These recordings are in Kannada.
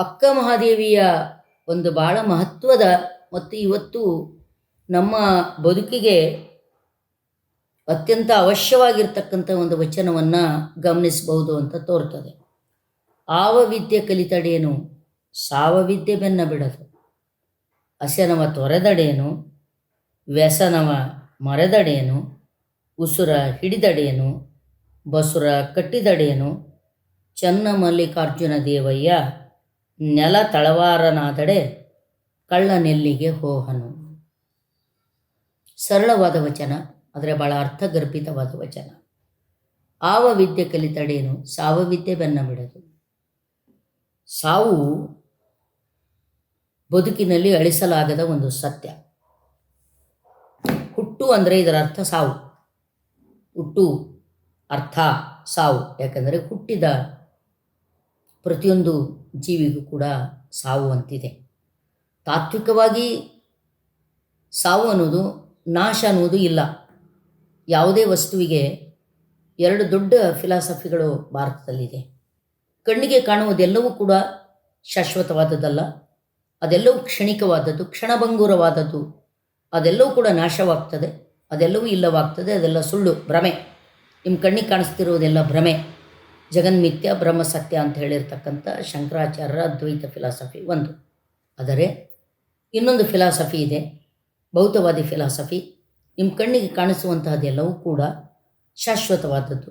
ಅಕ್ಕ ಮಹಾದೇವಿಯ ಒಂದು ಭಾಳ ಮಹತ್ವದ ಮತ್ತು ಇವತ್ತು ನಮ್ಮ ಬದುಕಿಗೆ ಅತ್ಯಂತ ಅವಶ್ಯವಾಗಿರ್ತಕ್ಕಂಥ ಒಂದು ವಚನವನ್ನು ಗಮನಿಸಬಹುದು ಅಂತ ತೋರ್ತದೆ. ಆವ ವಿದ್ಯೆ ಕಲಿತಡೇನು? ಸಾವ ವಿದ್ಯೆ ಬೆನ್ನ ಬಿಡದು. ಹಸನವ ತೊರೆದಡೇನು? ವ್ಯಸನವ ಮರೆದಡೇನು? ಉಸುರ ಹಿಡಿದಡೇನು? ಬಸುರ ಕಟ್ಟಿದಡೇನು? ಚನ್ನ ಮಲ್ಲಿಕಾರ್ಜುನ ದೇವಯ್ಯ ನೆಲ ತಳವಾರನಾದಡೆ ಕಳ್ಳನೆಲ್ಲಿಗೆ ಹೋಹನು. ಸರಳವಾದ ವಚನ, ಆದರೆ ಭಾಳ ಅರ್ಥಗರ್ಭಿತವಾದ ವಚನ. ಆವ ವಿದ್ಯೆ ಕಲಿತಡೇನು ಸಾವ ವಿದ್ಯೆ ಬೆನ್ನ ಬಿಡದು. ಸಾವು ಬದುಕಿನಲ್ಲಿ ಅಳಿಸಲಾಗದ ಒಂದು ಸತ್ಯ. ಹುಟ್ಟು ಅಂದರೆ ಇದರ ಅರ್ಥ ಸಾವು. ಹುಟ್ಟು ಅರ್ಥ ಸಾವು. ಯಾಕಂದರೆ ಹುಟ್ಟಿದ ಪ್ರತಿಯೊಂದು ಜೀವಿಗೂ ಕೂಡ ಸಾವು ಅಂತಿದೆ. ತಾತ್ವಿಕವಾಗಿ ಸಾವು ಅನ್ನೋದು ನಾಶ ಅನ್ನೋದು ಇಲ್ಲ. ಯಾವುದೇ ವಸ್ತುವಿಗೆ ಎರಡು ದೊಡ್ಡ ಫಿಲಾಸಫಿಗಳು ಭಾರತದಲ್ಲಿದೆ. ಕಣ್ಣಿಗೆ ಕಾಣುವುದೆಲ್ಲವೂ ಕೂಡ ಶಾಶ್ವತವಾದದ್ದಲ್ಲ. ಅದೆಲ್ಲವೂ ಕ್ಷಣಿಕವಾದದ್ದು, ಕ್ಷಣಭಂಗುರವಾದದ್ದು. ಅದೆಲ್ಲವೂ ಕೂಡ ನಾಶವಾಗ್ತದೆ. ಅದೆಲ್ಲವೂ ಇಲ್ಲವಾಗ್ತದೆ. ಅದೆಲ್ಲ ಸುಳ್ಳು, ಭ್ರಮೆ. ನಿಮ್ಮ ಕಣ್ಣಿಗೆ ಕಾಣಿಸ್ತಿರುವುದೆಲ್ಲ ಭ್ರಮೆ. ಜಗನ್ಮಿಥ್ಯ ಬ್ರಹ್ಮ ಸತ್ಯ ಅಂತ ಹೇಳಿರ್ತಕ್ಕಂಥ ಶಂಕರಾಚಾರ್ಯರ ಅದ್ವೈತ ಫಿಲಾಸಫಿ ಒಂದು. ಆದರೆ ಇನ್ನೊಂದು ಫಿಲಾಸಫಿ ಇದೆ, ಭೌತವಾದಿ ಫಿಲಾಸಫಿ ನಿಮ್ಮ ಕಣ್ಣಿಗೆ ಕಾಣಿಸುವಂತಹದ್ದೆಲ್ಲವೂ ಕೂಡ ಶಾಶ್ವತವಾದದ್ದು.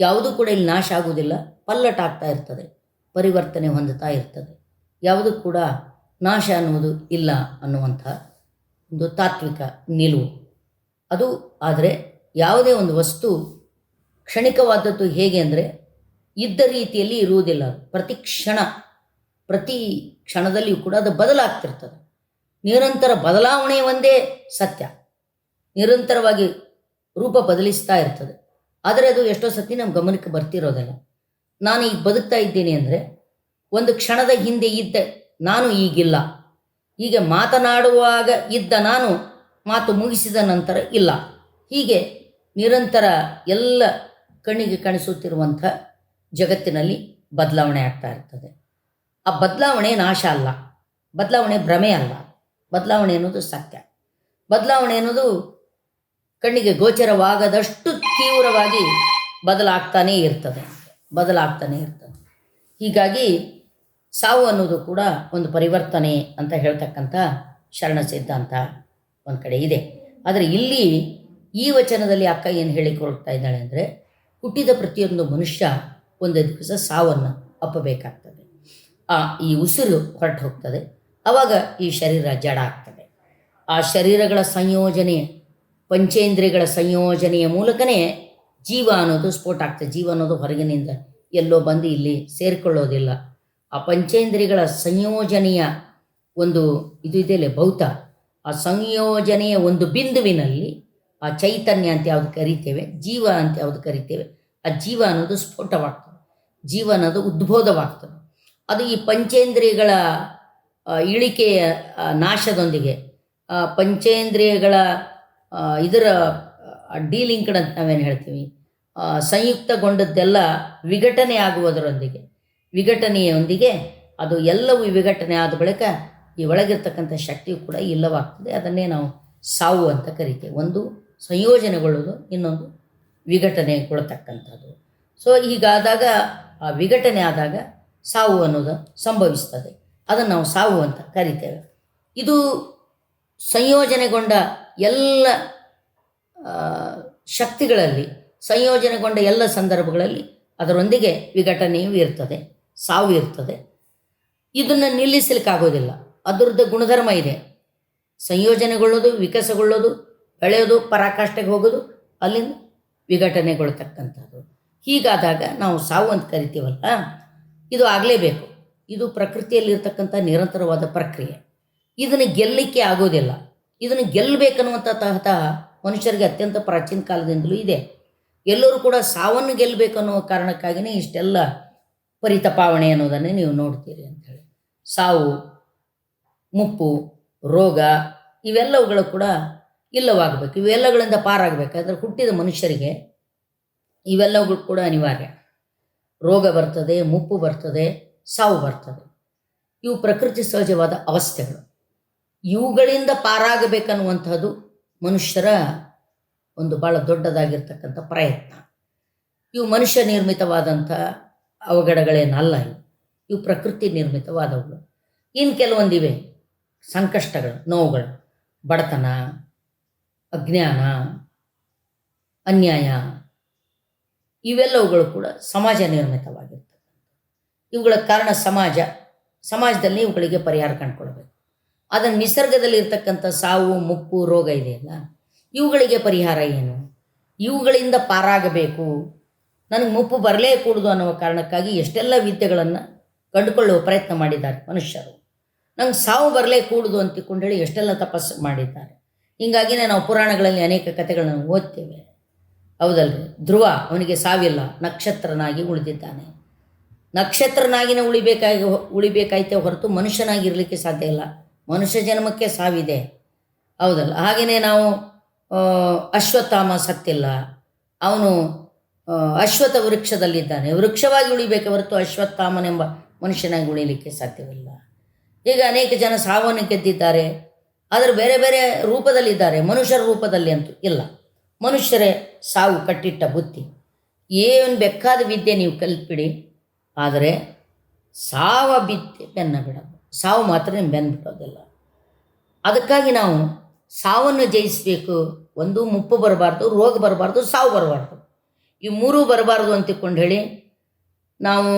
ಯಾವುದೂ ಕೂಡ ಇಲ್ಲಿ ನಾಶ ಆಗುವುದಿಲ್ಲ, ಪಲ್ಲಟ ಆಗ್ತಾ ಇರ್ತದೆ, ಪರಿವರ್ತನೆ ಹೊಂದುತ್ತಾ ಇರ್ತದೆ. ಯಾವುದೂ ಕೂಡ ನಾಶ ಅನ್ನುವುದು ಇಲ್ಲ ಅನ್ನುವಂಥ ಒಂದು ತಾತ್ವಿಕ ನಿಲುವು. ಅದು ಆದರೆ ಯಾವುದೇ ಒಂದು ವಸ್ತು ಕ್ಷಣಿಕವಾದದ್ದು ಹೇಗೆ ಅಂದರೆ ಇದ್ದ ರೀತಿಯಲ್ಲಿ ಇರುವುದಿಲ್ಲ. ಪ್ರತಿ ಕ್ಷಣ, ಪ್ರತಿ ಕ್ಷಣದಲ್ಲಿಯೂ ಕೂಡ ಅದು ಬದಲಾಗ್ತಿರ್ತದೆ. ನಿರಂತರ ಬದಲಾವಣೆ ಒಂದೇ ಸತ್ಯ. ನಿರಂತರವಾಗಿ ರೂಪ ಬದಲಿಸ್ತಾ ಇರ್ತದೆ. ಆದರೆ ಅದು ಎಷ್ಟೋ ಸತಿ ನಮ್ಮ ಗಮನಕ್ಕೆ ಬರ್ತಿರೋದಲ್ಲ. ನಾನು ಈಗ ಬದುಕ್ತಾ ಇದ್ದೇನೆ ಅಂದರೆ, ಒಂದು ಕ್ಷಣದ ಹಿಂದೆ ಇದ್ದ ನಾನು ಈಗಿಲ್ಲ. ಹೀಗೆ ಮಾತನಾಡುವಾಗ ಇದ್ದ ನಾನು ಮಾತು ಮುಗಿಸಿದ ನಂತರ ಇಲ್ಲ. ಹೀಗೆ ನಿರಂತರ ಎಲ್ಲ ಕಣ್ಣಿಗೆ ಕಾಣಿಸುತ್ತಿರುವಂಥ ಜಗತ್ತಿನಲ್ಲಿ ಬದಲಾವಣೆ ಆಗ್ತಾ ಇರ್ತದೆ. ಆ ಬದಲಾವಣೆ ನಾಶ ಅಲ್ಲ. ಬದಲಾವಣೆ ಭ್ರಮೆ ಅಲ್ಲ. ಬದಲಾವಣೆ ಅನ್ನೋದು ಸತ್ಯ. ಬದಲಾವಣೆ ಅನ್ನೋದು ಕಣ್ಣಿಗೆ ಗೋಚರವಾಗದಷ್ಟು ತೀವ್ರವಾಗಿ ಬದಲಾಗ್ತಾನೇ ಇರ್ತದೆ. ಬದಲಾಗ್ತಾನೆ ಇರ್ತದೆ. ಹೀಗಾಗಿ ಸಾವು ಅನ್ನೋದು ಕೂಡ ಒಂದು ಪರಿವರ್ತನೆ ಅಂತ ಹೇಳ್ತಕ್ಕಂಥ ಶರಣ ಸಿದ್ಧಾಂತ ಒಂದು ಕಡೆ ಇದೆ. ಆದರೆ ಇಲ್ಲಿ ಈ ವಚನದಲ್ಲಿ ಅಕ್ಕ ಏನು ಹೇಳಿಕೊಳ್ತಾ ಇದ್ದಾಳೆ ಅಂದರೆ ಹುಟ್ಟಿದ ಪ್ರತಿಯೊಂದು ಮನುಷ್ಯ ಒಂದು ದಿವಸ ಸಾವನ್ನು ಅಪ್ಪಬೇಕಾಗ್ತದೆ. ಆ, ಈ ಉಸಿರು ಹೊರಟು ಹೋಗ್ತದೆ ಆವಾಗ ಈ ಶರೀರ ಜಡ ಆಗ್ತದೆ. ಆ ಶರೀರಗಳ ಸಂಯೋಜನೆ, ಪಂಚೇಂದ್ರಿಯಗಳ ಸಂಯೋಜನೆಯ ಮೂಲಕನೇ ಜೀವ ಅನ್ನೋದು ಸ್ಫೋಟ ಆಗ್ತದೆ. ಜೀವ ಅನ್ನೋದು ಹೊರಗಿನಿಂದ ಎಲ್ಲೋ ಬಂದು ಇಲ್ಲಿ ಸೇರಿಕೊಳ್ಳೋದಿಲ್ಲ. ಆ ಪಂಚೇಂದ್ರಿಯಗಳ ಸಂಯೋಜನೆಯ ಒಂದು ಇದು ಇದೆಯಲ್ಲ, ಭೌತ. ಆ ಸಂಯೋಜನೆಯ ಒಂದು ಬಿಂದುವಿನಲ್ಲಿ ಆ ಚೈತನ್ಯ ಅಂತ ಯಾವುದು ಕರಿತೇವೆ, ಜೀವ ಅಂತ ಯಾವುದು ಕರಿತೇವೆ, ಆ ಜೀವ ಅನ್ನೋದು ಸ್ಫೋಟವಾಗ್ತದೆ. ಜೀವ ಅನ್ನೋದು ಉದ್ಬೋಧವಾಗ್ತದೆ ಅದು ಈ ಪಂಚೇಂದ್ರಿಯಗಳ ಇಳಿಕೆಯ ನಾಶದೊಂದಿಗೆ ಪಂಚೇಂದ್ರಿಯಗಳ ಇದರ ಡೀಲಿಂಕ್ಡ್ ಅಂತ ನಾವೇನು ಹೇಳ್ತೀವಿ ಸಂಯುಕ್ತಗೊಂಡದ್ದೆಲ್ಲ ವಿಘಟನೆ ಆಗುವುದರೊಂದಿಗೆ, ವಿಘಟನೆಯೊಂದಿಗೆ ಅದು ಎಲ್ಲವೂ ವಿಘಟನೆ ಆದ ಬಳಿಕ ಈ ಒಳಗಿರ್ತಕ್ಕಂಥ ಶಕ್ತಿಯು ಕೂಡ ಇಲ್ಲವಾಗ್ತದೆ. ಅದನ್ನೇ ನಾವು ಸಾವು ಅಂತ ಕರಿತೇವೆ. ಒಂದು ಸಂಯೋಜನೆಗೊಳ್ಳೋದು ಇನ್ನೊಂದು ವಿಘಟನೆಗೊಳ್ತಕ್ಕಂಥದ್ದು. ಸೊ ಹೀಗಾದಾಗ ಆ ವಿಘಟನೆ ಆದಾಗ ಸಾವು ಅನ್ನೋದು ಸಂಭವಿಸ್ತದೆ. ಅದನ್ನು ನಾವು ಸಾವು ಅಂತ ಕರಿತೇವೆ. ಇದು ಸಂಯೋಜನೆಗೊಂಡ ಎಲ್ಲ ಶಕ್ತಿಗಳಲ್ಲಿ, ಸಂಯೋಜನೆಗೊಂಡ ಎಲ್ಲ ಸಂದರ್ಭಗಳಲ್ಲಿ ಅದರೊಂದಿಗೆ ವಿಘಟನೆಯೂ ಇರ್ತದೆ, ಸಾವು ಇರ್ತದೆ. ಇದನ್ನು ನಿಲ್ಲಿಸಲಿಕ್ಕಾಗೋದಿಲ್ಲ. ಅದರದ್ದು ಗುಣಧರ್ಮ ಇದೆ. ಸಂಯೋಜನೆಗೊಳ್ಳೋದು, ವಿಕಾಸಗೊಳ್ಳೋದು, ಬೆಳೆಯೋದು, ಪರಾಕಾಷ್ಠೆಗೆ ಹೋಗೋದು, ಅಲ್ಲಿಂದ ವಿಘಟನೆಗೊಳ್ತಕ್ಕಂಥದ್ದು. ಹೀಗಾದಾಗ ನಾವು ಸಾವು ಅಂತ ಕರಿತೀವಲ್ಲ, ಇದು ಆಗಲೇಬೇಕು. ಇದು ಪ್ರಕೃತಿಯಲ್ಲಿರ್ತಕ್ಕಂಥ ನಿರಂತರವಾದ ಪ್ರಕ್ರಿಯೆ. ಇದನ್ನು ಗೆಲ್ಲಲಿಕ್ಕೆ ಆಗೋದಿಲ್ಲ. ಇದನ್ನು ಗೆಲ್ಲಬೇಕನ್ನುವಂಥ ತಹತ ಮನುಷ್ಯರಿಗೆ ಅತ್ಯಂತ ಪ್ರಾಚೀನ ಕಾಲದಿಂದಲೂ ಇದೆ. ಎಲ್ಲರೂ ಕೂಡ ಸಾವನ್ನು ಗೆಲ್ಲಬೇಕು ಅನ್ನುವ ಕಾರಣಕ್ಕಾಗಿಯೇ ಇಷ್ಟೆಲ್ಲ ಪರಿತಪಾವಣೆ ಅನ್ನೋದನ್ನೇ ನೀವು ನೋಡ್ತೀರಿ ಅಂಥೇಳಿ ಸಾವು, ಮುಪ್ಪು, ರೋಗ, ಇವೆಲ್ಲವುಗಳು ಕೂಡ ಇಲ್ಲವಾಗಬೇಕು. ಇವೆಲ್ಲಗಳಿಂದ ಪಾರಾಗಬೇಕಾದ್ರೆ ಹುಟ್ಟಿದ ಮನುಷ್ಯರಿಗೆ ಇವೆಲ್ಲವುಗಳು ಕೂಡ ಅನಿವಾರ್ಯ. ರೋಗ ಬರ್ತದೆ, ಮುಪ್ಪು ಬರ್ತದೆ, ಸಾವು ಬರ್ತದೆ. ಇವು ಪ್ರಕೃತಿ ಸಹಜವಾದ ಅವಸ್ಥೆಗಳು. ಇವುಗಳಿಂದ ಪಾರಾಗಬೇಕನ್ನುವಂಥದ್ದು ಮನುಷ್ಯರ ಒಂದು ಭಾಳ ದೊಡ್ಡದಾಗಿರ್ತಕ್ಕಂಥ ಪ್ರಯತ್ನ. ಇವು ಮನುಷ್ಯ ನಿರ್ಮಿತವಾದಂಥ ಅವಘಡಗಳೇನಲ್ಲ ಇವು. ಇವು ಪ್ರಕೃತಿ ನಿರ್ಮಿತವಾದವುಗಳು. ಇನ್ನು ಕೆಲವೊಂದಿವೆ. ಸಂಕಷ್ಟಗಳು, ನೋವುಗಳು. ಬಡತನ, ಅಜ್ಞಾನ, ಅನ್ಯಾಯ. ಇವೆಲ್ಲವುಗಳು ಕೂಡ ಸಮಾಜ ನಿರ್ಮಿತವಾಗಿರ್ತವೆ ಇವುಗಳ ಕಾರಣ ಸಮಾಜ. ಸಮಾಜದಲ್ಲಿ ಇವುಗಳಿಗೆ ಪರಿಹಾರ ಕಂಡುಕೊಳ್ಬೇಕು ಅದನ್ನು ನಿಸರ್ಗದಲ್ಲಿ ಇರ್ತಕ್ಕಂಥ ಸಾವು, ಮುಪ್ಪು, ರೋಗ ಇದೆಯಲ್ಲ, ಇವುಗಳಿಗೆ ಪರಿಹಾರ ಏನು? ಇವುಗಳಿಂದ ಪಾರಾಗಬೇಕು. ನನಗೆ ಮುಪ್ಪು ಬರಲೇ ಕೂಡುದು ಅನ್ನುವ ಕಾರಣಕ್ಕಾಗಿ ಎಷ್ಟೆಲ್ಲ ವಿದ್ಯೆಗಳನ್ನು ಕಂಡುಕೊಳ್ಳುವ ಪ್ರಯತ್ನ ಮಾಡಿದ್ದಾರೆ ಮನುಷ್ಯರು. ನಂಗೆ ಸಾವು ಬರಲೇ ಕೂಡುದು ಅಂತಿಕೊಂಡು ಹೇಳಿ ಎಷ್ಟೆಲ್ಲ ತಪಸ್ಸು ಮಾಡಿದ್ದಾರೆ. ಹೀಗಾಗಿನೇ ನಾವು ಪುರಾಣಗಳಲ್ಲಿ ಅನೇಕ ಕಥೆಗಳನ್ನು ಓದ್ತೇವೆ. ಹೌದಲ್ರಿ. ಧ್ರುವ, ಅವನಿಗೆ ಸಾವಿಲ್ಲ. ನಕ್ಷತ್ರನಾಗಿ ಉಳಿದಿದ್ದಾನೆ. ನಕ್ಷತ್ರನಾಗಿನೇ ಉಳಿಬೇಕಾಗಿ ಉಳಿಬೇಕಾಯ್ತೆ ಹೊರತು ಮನುಷ್ಯನಾಗಿರಲಿಕ್ಕೆ ಸಾಧ್ಯ ಇಲ್ಲ. ಮನುಷ್ಯ ಜನ್ಮಕ್ಕೆ ಸಾವಿದೆ. ಹೌದಲ್ಲ. ಹಾಗೆಯೇ ನಾವು ಅಶ್ವತ್ಥಾಮ ಸತ್ತಿಲ್ಲ. ಅವನು ಅಶ್ವತ್ಥ ವೃಕ್ಷದಲ್ಲಿದ್ದಾನೆ. ವೃಕ್ಷವಾಗಿ ಉಳಿಬೇಕೆ ಹೊರತು ಅಶ್ವತ್ಥಾಮನೆಂಬ ಮನುಷ್ಯನಾಗಿ ಉಳಿಲಿಕ್ಕೆ ಸಾಧ್ಯವಿಲ್ಲ. ಈಗ ಅನೇಕ ಜನ ಸಾವನ್ನು ಗೆದ್ದಿದ್ದಾರೆ. ಆದರೆ ಬೇರೆ ಬೇರೆ ರೂಪದಲ್ಲಿದ್ದಾರೆ. ಮನುಷ್ಯರ ರೂಪದಲ್ಲಿ ಅಂತೂ ಇಲ್ಲ. ಮನುಷ್ಯರೇ ಸಾವು ಕಟ್ಟಿಟ್ಟ ಬುತ್ತಿ. ಏನು ಬೇಕಾದ ವಿದ್ಯೆ ನೀವು ಕಲ್ಪಿಡಿ. ಆದರೆ ಸಾವ ಬಿದ್ದೆ ಬೆನ್ನ ಬಿಡೋದು ಸಾವು ಮಾತ್ರ ನಿಮ್ಮ ಬೆನ್ನು ಬಿಡೋದಿಲ್ಲ ಅದಕ್ಕಾಗಿ ನಾವು ಸಾವನ್ನು ಜಯಿಸಬೇಕು. ಒಂದು ಮುಪ್ಪು ಬರಬಾರ್ದು, ರೋಗ ಬರಬಾರ್ದು, ಸಾವು ಬರಬಾರ್ದು. ಈ ಮೂರೂ ಬರಬಾರ್ದು ಅಂತಿಕೊಂಡು ಹೇಳಿ ನಾವು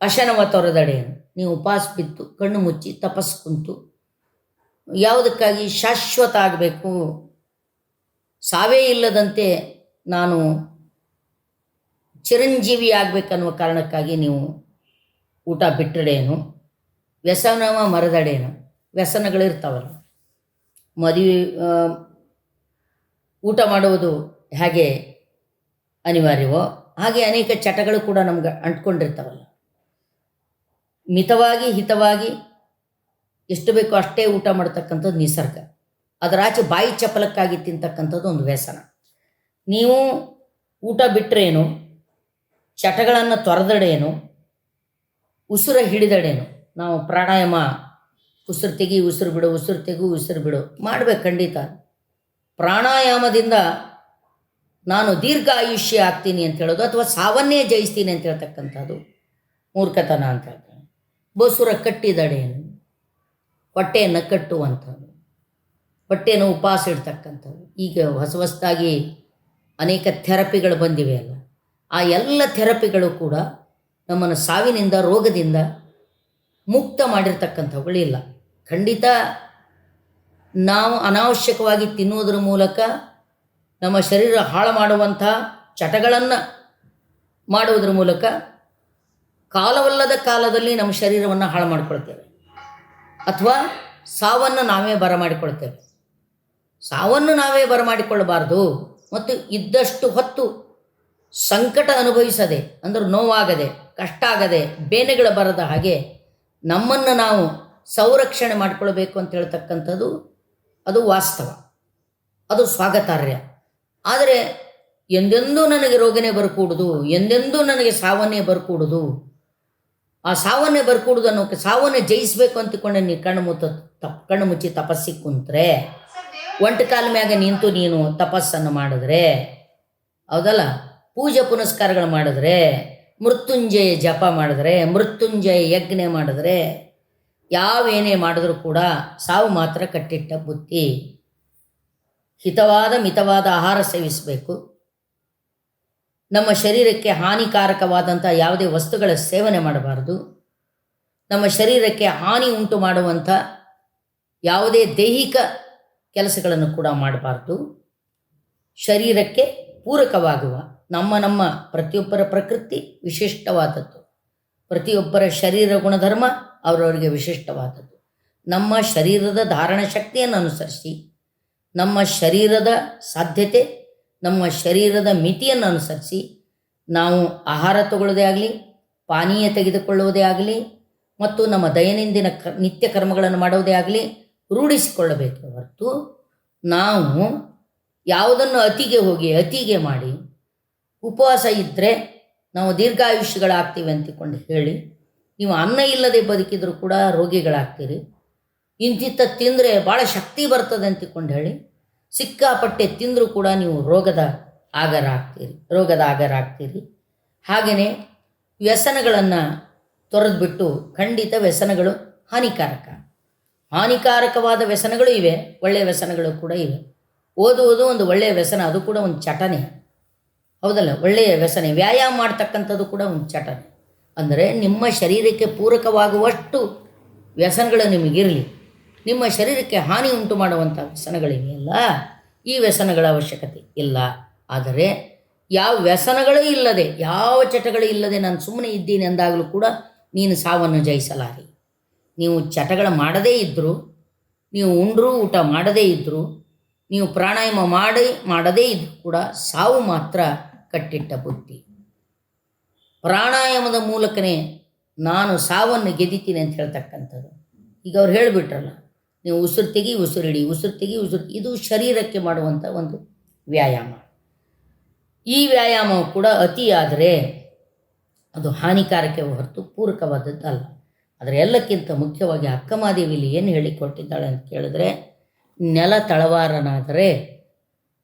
ಅಶನವ ತೊರೆದಡೆಯನ್ನು ನೀವು ಉಪವಾಸ ಬಿತ್ತು ಕಣ್ಣು ಮುಚ್ಚಿ, ತಪಸ್ಸು ಕುಂತು, ಯಾವುದಕ್ಕಾಗಿ ಶಾಶ್ವತ ಆಗಬೇಕು. ಸಾವೇ ಇಲ್ಲದಂತೆ ನಾನು ಚಿರಂಜೀವಿ ಆಗಬೇಕನ್ನುವ ಕಾರಣಕ್ಕಾಗಿ ನೀವು ಊಟ ಬಿಟ್ಟಡೇನು, ವ್ಯಸನವ ಮರದಡೇನು, ವ್ಯಸನಗಳಿರ್ತಾವಲ್ಲ. ಮದುವೆ ಊಟ ಮಾಡುವುದು ಹೇಗೆ ಅನಿವಾರ್ಯವೋ, ಹಾಗೆ ಅನೇಕ ಚಟಗಳು ಕೂಡ ನಮ್ಗೆ ಅಂಟ್ಕೊಂಡಿರ್ತಾವಲ್ಲ. ಮಿತವಾಗಿ, ಹಿತವಾಗಿ ಎಷ್ಟು ಬೇಕೋ ಅಷ್ಟೇ ಊಟ ಮಾಡ್ತಕ್ಕಂಥದ್ದು ನಿಸರ್ಗ. ಅದರಾಚೆ ಬಾಯಿ ಚಪಲಕ್ಕಾಗಿ ತಿಂತಕ್ಕಂಥದ್ದು ಒಂದು ವ್ಯಸನ. ನೀವು ಊಟ ಬಿಟ್ಟರೇನು ಚಟಗಳನ್ನು ತೊರೆದಡೇನು ಉಸಿರ ಹಿಡಿದಡೇನು ನಾವು ಪ್ರಾಣಾಯಾಮ, ಉಸಿರು ತೆಗಿ, ಉಸಿರು ಬಿಡು, ಉಸಿರು ತೆಗು, ಉಸಿರು ಬಿಡು ಮಾಡಬೇಕು ಖಂಡಿತ. ಪ್ರಾಣಾಯಾಮದಿಂದ ನಾನು ದೀರ್ಘ ಆಯುಷ್ಯ ಆಗ್ತೀನಿ ಅಂತ ಹೇಳೋದು ಅಥವಾ ಸಾವನ್ನೇ ಜಯಿಸ್ತೀನಿ ಅಂತ ಹೇಳ್ತಕ್ಕಂಥದ್ದು ಮೂರ್ಖತನ ಅಂತ ಹೇಳ್ತಾನೆ. ಬಸುರ ಕಟ್ಟಿದಡೇನು ಹೊಟ್ಟೆಯನ್ನು ಕಟ್ಟುವಂಥದ್ದು. ಹೊಟ್ಟೆಯನ್ನು ಉಪವಾಸ ಇಡ್ತಕ್ಕಂಥದ್ದು ಈಗ ಹೊಸ ಹೊಸದಾಗಿ ಅನೇಕ ಥೆರಪಿಗಳು ಬಂದಿವೆ ಅಲ್ಲ ಆ ಎಲ್ಲ ಥೆರಪಿಗಳು ಕೂಡ ನಮ್ಮನ್ನು ಸಾವಿನಿಂದ, ರೋಗದಿಂದ ಮುಕ್ತ ಮಾಡಿರ್ತಕ್ಕಂಥವುಗಳಿಲ್ಲ ಖಂಡಿತ ನಾವು ಅನಾವಶ್ಯಕವಾಗಿ ತಿನ್ನುವುದರ ಮೂಲಕ ನಮ್ಮ ಶರೀರ ಹಾಳು ಮಾಡುವಂಥ ಚಟಗಳನ್ನು ಮಾಡುವುದರ ಮೂಲಕ ಕಾಲವಲ್ಲದ ಕಾಲದಲ್ಲಿ ನಮ್ಮ ಶರೀರವನ್ನು ಹಾಳು ಮಾಡಿಕೊಳ್ತೇವೆ. ಅಥವಾ ಸಾವನ್ನು ನಾವೇ ಬರಮಾಡಿಕೊಳ್ತೇವೆ. ಸಾವನ್ನು ನಾವೇ ಬರಮಾಡಿಕೊಳ್ಳಬಾರ್ದು ಮತ್ತು ಇದ್ದಷ್ಟು ಹೊತ್ತು ಸಂಕಟ ಅನುಭವಿಸದೆ, ಅಂದರೆ ನೋವಾಗದೆ ಕಷ್ಟ ಆಗದೆ ಬೇನೆಗಳು ಬರದ ಹಾಗೆ ನಮ್ಮನ್ನು ನಾವು ಸಂರಕ್ಷಣೆ ಮಾಡಿಕೊಳ್ಬೇಕು ಅಂತ ಹೇಳ್ತಕ್ಕಂಥದ್ದು ಅದು ವಾಸ್ತವ. ಅದು ಸ್ವಾಗತಾರ್ಹ ಆದರೆ ಎಂದೆಂದೂ ನನಗೆ ರೋಗನೇ ಬರ್ಕೂಡುದು, ಎಂದೆಂದೂ ನನಗೆ ಸಾವನ್ನೇ ಬರ್ಕೂಡುದು, ಆ ಸಾವನ್ನೇ ಬರ್ಕೂಡುದು ಅನ್ನೋಕೆ ಸಾವನ್ನೇ ಜಯಿಸಬೇಕು ಅಂತಕೊಂಡೆ ನೀ ಕಣ್ಣು ಮುತ್ತ ತಪ್ ಕಣ್ಣು ಮುಚ್ಚಿ ತಪಸ್ಸಿಗೆ ಕುಂತ್ರೆ. ಒಂಟು ಕಾಲ ಮ್ಯಾಗ ನಿಂತು ನೀನು ತಪಸ್ಸನ್ನು ಮಾಡಿದ್ರೆ, ಹೌದಲ್ಲ? ಪೂಜೆ ಪುನಸ್ಕಾರಗಳು ಮಾಡಿದ್ರೆ, ಮೃತ್ಯುಂಜಯ ಜಪ ಮಾಡಿದ್ರೆ, ಮೃತ್ಯುಂಜಯ ಯಜ್ಞ ಮಾಡಿದ್ರೆ ಯಾವೇನೇ ಮಾಡಿದ್ರೂ ಕೂಡ ಸಾವು ಮಾತ್ರ ಕಟ್ಟಿಟ್ಟ ಬುತ್ತಿ ಹಿತವಾದ ಮಿತವಾದ ಆಹಾರ ಸೇವಿಸಬೇಕು. ನಮ್ಮ ಶರೀರಕ್ಕೆ ಹಾನಿಕಾರಕವಾದಂಥ ಯಾವುದೇ ವಸ್ತುಗಳ ಸೇವನೆ ಮಾಡಬಾರದು. ನಮ್ಮ ಶರೀರಕ್ಕೆ ಹಾನಿ ಉಂಟು ಮಾಡುವಂಥ ಯಾವುದೇ ದೈಹಿಕ ಕೆಲಸಗಳನ್ನು ಕೂಡ ಮಾಡಬಾರ್ದು. ಶರೀರಕ್ಕೆ ಪೂರಕವಾಗುವ ನಮ್ಮ ನಮ್ಮ ಪ್ರತಿಯೊಬ್ಬರ ಪ್ರಕೃತಿ ವಿಶಿಷ್ಟವಾದದ್ದು. ಪ್ರತಿಯೊಬ್ಬರ ಶರೀರ ಗುಣಧರ್ಮ ಅವರವರಿಗೆ ವಿಶಿಷ್ಟವಾದದ್ದು. ನಮ್ಮ ಶರೀರದ ಧಾರಣ ಶಕ್ತಿಯನ್ನು ಅನುಸರಿಸಿ, ನಮ್ಮ ಶರೀರದ ಸಾಧ್ಯತೆ, ನಮ್ಮ ಶರೀರದ ಮಿತಿಯನ್ನು ಅನುಸರಿಸಿ, ನಾವು ಆಹಾರ ತಗೊಳ್ಳೋದೇ ಆಗಲಿ, ಪಾನೀಯ ತೆಗೆದುಕೊಳ್ಳುವುದೇ ಆಗಲಿ, ಮತ್ತು ನಮ್ಮ ದೈನಂದಿನ ನಿತ್ಯ ಕರ್ಮಗಳನ್ನು ಮಾಡುವುದೇ ಆಗಲಿ ರೂಢಿಸಿಕೊಳ್ಳಬೇಕು ಹೊರತು ನಾವು ಯಾವುದನ್ನು ಅತಿಗೆ ಹೋಗಿ ಅತಿಗೆ ಮಾಡಿ ಉಪವಾಸ ಇದ್ದರೆ ನಾವು ದೀರ್ಘಾಯುಷ್ಯಗಳಾಗ್ತೀವಿ ಅಂತಕೊಂಡು ಹೇಳಿ, ನೀವು ಅನ್ನ ಇಲ್ಲದೆ ಬದುಕಿದರೂ ಕೂಡ ರೋಗಿಗಳಾಗ್ತೀರಿ. ಇಂತಿತ್ತ ತಿಂದರೆ ಭಾಳ ಶಕ್ತಿ ಬರ್ತದೆ ಅಂತಿಕೊಂಡು ಹೇಳಿ, ಸಿಕ್ಕಾಪಟ್ಟೆ ತಿಂದರೂ ಕೂಡ ನೀವು ರೋಗದ ಆಗರ ಆಗ್ತೀರಿ ರೋಗದ ಆಗರ ಆಗ್ತೀರಿ ಹಾಗೆಯೇ ವ್ಯಸನಗಳನ್ನು ತೊರೆದ್ಬಿಟ್ಟು ಖಂಡಿತ ವ್ಯಸನಗಳು ಹಾನಿಕಾರಕ. ಹಾನಿಕಾರಕವಾದ ವ್ಯಸನಗಳು ಇವೆ ಒಳ್ಳೆಯ ವ್ಯಸನಗಳು ಕೂಡ ಇವೆ. ಓದುವುದು ಒಂದು ಒಳ್ಳೆಯ ವ್ಯಸನ, ಅದು ಕೂಡ ಒಂದು ಚಟನೆ. ಹೌದಲ್ಲ? ಒಳ್ಳೆಯ ವ್ಯಸನೆ, ವ್ಯಾಯಾಮ ಮಾಡ್ತಕ್ಕಂಥದ್ದು ಕೂಡ ಒಂದು ಚಟನೆ. ಅಂದರೆ ನಿಮ್ಮ ಶರೀರಕ್ಕೆ ಪೂರಕವಾಗುವಷ್ಟು ವ್ಯಸನಗಳು ನಿಮಗಿರಲಿ ನಿಮ್ಮ ಶರೀರಕ್ಕೆ ಹಾನಿ ಉಂಟು ಮಾಡುವಂಥ ವ್ಯಸನಗಳಿವೆಯಲ್ಲ? ಈ ವ್ಯಸನಗಳ ಅವಶ್ಯಕತೆ ಇಲ್ಲ. ಆದರೆ ಯಾವ ವ್ಯಸನಗಳೇ ಇಲ್ಲದೆ, ಯಾವ ಚಟಗಳು ಇಲ್ಲದೆ ನಾನು ಸುಮ್ಮನೆ ಇದ್ದೀನಿ ಅಂದಾಗಲೂ ಕೂಡ ನೀನು ಸಾವನ್ನು ಜಯಿಸಲಾರಿ. ನೀವು ಚಟಗಳ ಮಾಡದೇ ಇದ್ದರೂ ನೀವು ಉಂಡ್ರೂ ಊಟ ಮಾಡದೇ ಇದ್ದರೂ ನೀವು ಪ್ರಾಣಾಯಾಮ ಮಾಡಿ, ಮಾಡದೇ ಇದ್ದರೂ ಕೂಡ ಸಾವು ಮಾತ್ರ ಕಟ್ಟಿಟ್ಟ ಬುದ್ಧಿ. ಪ್ರಾಣಾಯಾಮದ ಮೂಲಕನೇ ನಾನು ಸಾವನ್ನು ಗೆದ್ದಿತೀನಿ ಅಂತ ಹೇಳ್ತಕ್ಕಂಥದ್ದು. ಈಗ ಅವ್ರು ಹೇಳಿಬಿಟ್ರಲ್ಲ, ನೀವು ಉಸಿರು ತೆಗಿ ಉಸಿರಿಡಿ ಉಸಿರು ತೆಗಿ, ಉಸಿರು ಇದು ಶರೀರಕ್ಕೆ ಮಾಡುವಂಥ ಒಂದು ವ್ಯಾಯಾಮ. ಈ ವ್ಯಾಯಾಮವು ಕೂಡ ಅತಿಯಾದರೆ ಅದು ಹಾನಿಕಾರಕ್ಕೆ ಹೊರತು ಪೂರಕವಾದದ್ದಲ್ಲ. ಆದರೆ ಎಲ್ಲಕ್ಕಿಂತ ಮುಖ್ಯವಾಗಿ ಅಕ್ಕಮಾದೇವಿಲಿ ಏನು ಹೇಳಿಕೊಟ್ಟಿದ್ದಾಳೆ ಅಂತ ಕೇಳಿದ್ರೆ, ನೆಲ ತಳವಾರನಾದರೆ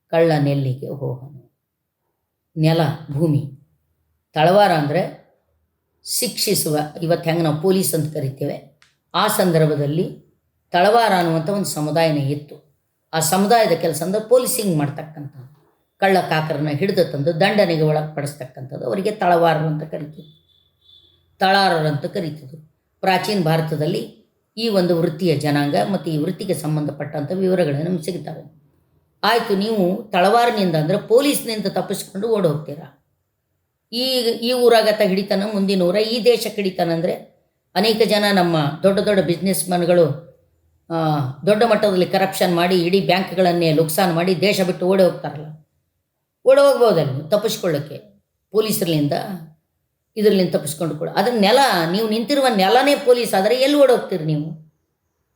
ಕಳ್ಳ ನೆಲ್ಲಿಗೆ ಹೋಗನು. ನೆಲ, ಭೂಮಿ. ತಳವಾರ ಅಂದರೆ ಶಿಕ್ಷಿಸುವ, ಇವತ್ತು ಹೆಂಗೆ ನಾವು ಪೊಲೀಸ್ ಅಂತ ಕರಿತೇವೆ, ಆ ಸಂದರ್ಭದಲ್ಲಿ ತಳವಾರ ಅನ್ನುವಂಥ ಒಂದು ಸಮುದಾಯನೇ ಇತ್ತು. ಆ ಸಮುದಾಯದ ಕೆಲಸ ಅಂದರೆ ಪೊಲೀಸಿಂಗ್ ಮಾಡ್ತಕ್ಕಂಥದ್ದು. ಕಳ್ಳ ಕಾಕರನ್ನ ಹಿಡಿದು ತಂದು ದಂಡನೆಗೆ ಒಳಪಡಿಸ್ತಕ್ಕಂಥದ್ದು. ಅವರಿಗೆ ತಳವಾರರು ಅಂತ ಕರಿತಿದ್ರು. ತಳಾರರು ಅಂತ ಕರೀತಿದ್ರು. ಪ್ರಾಚೀನ ಭಾರತದಲ್ಲಿ ಈ ಒಂದು ವೃತ್ತಿಯ ಜನಾಂಗ ಮತ್ತು ಈ ವೃತ್ತಿಗೆ ಸಂಬಂಧಪಟ್ಟಂಥ ವಿವರಗಳು ನಮ್ಗೆ ಸಿಗ್ತವೆ. ಆಯಿತು, ನೀವು ತಳವಾರಿನಿಂದ ಅಂದರೆ ಪೊಲೀಸ್ನಿಂದ ತಪ್ಪಿಸ್ಕೊಂಡು ಓಡಿ ಹೋಗ್ತೀರಾ ಈ ಈ ಊರಾಗತ್ತ ಹಿಡಿತಾನ ಮುಂದಿನ ಊರ, ಈ ದೇಶಕ್ಕೆ ಹಿಡಿತಾನಂದರೆ ಅನೇಕ ಜನ ನಮ್ಮ ದೊಡ್ಡ ದೊಡ್ಡ ಬಿಸ್ನೆಸ್ ಮನ್ಗಳು ದೊಡ್ಡ ಮಟ್ಟದಲ್ಲಿ ಕರಪ್ಷನ್ ಮಾಡಿ, ಇಡೀ ಬ್ಯಾಂಕ್ಗಳನ್ನೇ ನುಕ್ಸಾನ್ ಮಾಡಿ ದೇಶ ಬಿಟ್ಟು ಓಡಿ ಹೋಗ್ತಾರಲ್ಲ ಓಡಿ ಹೋಗ್ಬೋದಲ್ಲ ತಪ್ಪಿಸ್ಕೊಳ್ಳೋಕ್ಕೆ ಪೊಲೀಸರ್ಲಿಂದ ಇದರಲ್ಲಿ ತಪ್ಪಿಸ್ಕೊಂಡು ಕೊಡು. ಅದ್ರ ನೆಲ, ನೀವು ನಿಂತಿರುವ ನೆಲನೇ ಪೊಲೀಸ್, ಆದರೆ ಎಲ್ಲಿ ಓಡೋಗ್ತೀರಿ ನೀವು?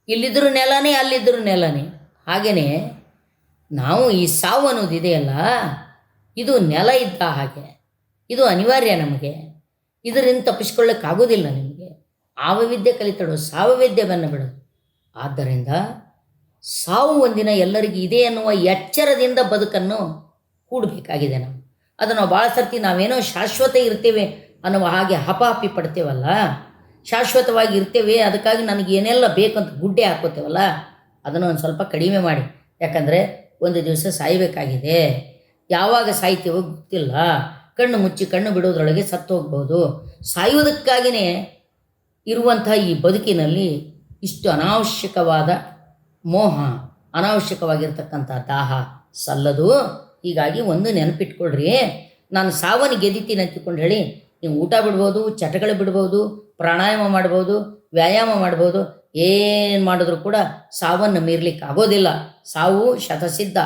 ಇಲ್ಲಿದ್ದರೂ ನೆಲನೇ ಅಲ್ಲಿದ್ದರೂ ನೆಲನೇ. ಹಾಗೆಯೇ ನಾವು ಈ ಸಾವು ಅನ್ನೋದು ಇದೆಯಲ್ಲ, ಇದು ನೆಲ ಇದ್ದ ಹಾಗೆ, ಇದು ಅನಿವಾರ್ಯ ನಮಗೆ. ಇದರಿಂದ ತಪ್ಪಿಸ್ಕೊಳ್ಳೋಕ್ಕಾಗೋದಿಲ್ಲ ನಿಮಗೆ. ಆವ ವಿದ್ಯೆ ಕಲಿತಡು ಸಾವ ವಿದ್ಯೆಯನ್ನು ಬಿಡೋದು ಆದ್ದರಿಂದ, ಸಾವು ಒಂದಿನ ಎಲ್ಲರಿಗೂ ಇದೆ ಅನ್ನುವ ಎಚ್ಚರದಿಂದ ಬದುಕನ್ನು ಕೂಡಬೇಕಾಗಿದೆ ನಾವು ಅದನ್ನು ಭಾಳ ಸರ್ತಿ ನಾವೇನೋ ಶಾಶ್ವತ ಇರ್ತೇವೆ ಅನ್ನುವ ಹಾಗೆ ಹಪಾಹಪಿ ಪಡ್ತೇವಲ್ಲ, ಶಾಶ್ವತವಾಗಿ ಇರ್ತೇವೆ, ಅದಕ್ಕಾಗಿ ನನಗೆ ಏನೆಲ್ಲ ಬೇಕಂತ ಗುಡ್ಡೆ ಹಾಕೋತೇವಲ್ಲ, ಅದನ್ನು ಒಂದು ಸ್ವಲ್ಪ ಕಡಿಮೆ ಮಾಡಿ. ಯಾಕಂದರೆ ಒಂದು ದಿವಸ ಸಾಯಬೇಕಾಗಿದೆ. ಯಾವಾಗ ಸಾಯ್ತೇವೋ ಗೊತ್ತಿಲ್ಲ. ಕಣ್ಣು ಮುಚ್ಚಿ ಕಣ್ಣು ಬಿಡೋದ್ರೊಳಗೆ ಸತ್ತು ಹೋಗ್ಬೋದು ಸಾಯುವುದಕ್ಕಾಗಿಯೇ ಇರುವಂಥ ಈ ಬದುಕಿನಲ್ಲಿ ಇಷ್ಟು ಅನಾವಶ್ಯಕವಾದ ಮೋಹ, ಅನಾವಶ್ಯಕವಾಗಿರ್ತಕ್ಕಂಥ ದಾಹ ಸಲ್ಲದು. ಹೀಗಾಗಿ ಒಂದು ನೆನಪಿಟ್ಕೊಳ್ರಿ. ನಾನು ಸಾವನ್ನ ಗೆದ್ದಿತೀನಿ ಅಂತಿಕೊಂಡು ಹೇಳಿ ನೀವು ಊಟ ಬಿಡ್ಬೋದು, ಚಟಗಳು ಬಿಡ್ಬೋದು, ಪ್ರಾಣಾಯಾಮ ಮಾಡ್ಬೋದು, ವ್ಯಾಯಾಮ ಮಾಡ್ಬೋದು, ಏನು ಮಾಡಿದ್ರು ಕೂಡ ಸಾವನ್ನು ಮೀರ್ಲಿಕ್ಕೆ ಆಗೋದಿಲ್ಲ. ಸಾವು ಶತಸಿದ್ಧ,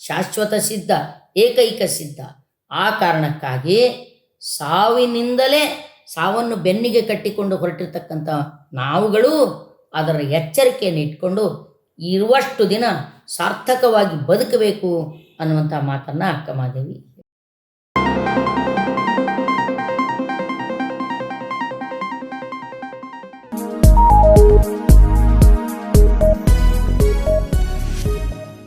ಶಾಶ್ವತ ಸಿದ್ಧ, ಏಕೈಕ ಸಿದ್ಧ. ಆ ಕಾರಣಕ್ಕಾಗಿ ಸಾವಿನಿಂದಲೇ ಸಾವನ್ನು ಬೆನ್ನಿಗೆ ಕಟ್ಟಿಕೊಂಡು ಹೊರಟಿರ್ತಕ್ಕಂಥ ನಾವುಗಳು ಅದರ ಎಚ್ಚರಿಕೆಯನ್ನು ಇಟ್ಕೊಂಡು ಇರುವಷ್ಟು ದಿನ ಸಾರ್ಥಕವಾಗಿ ಬದುಕಬೇಕು ಅನ್ನುವಂಥ ಮಾತನ್ನು ಅಕ್ಕಮಾದೇವಿ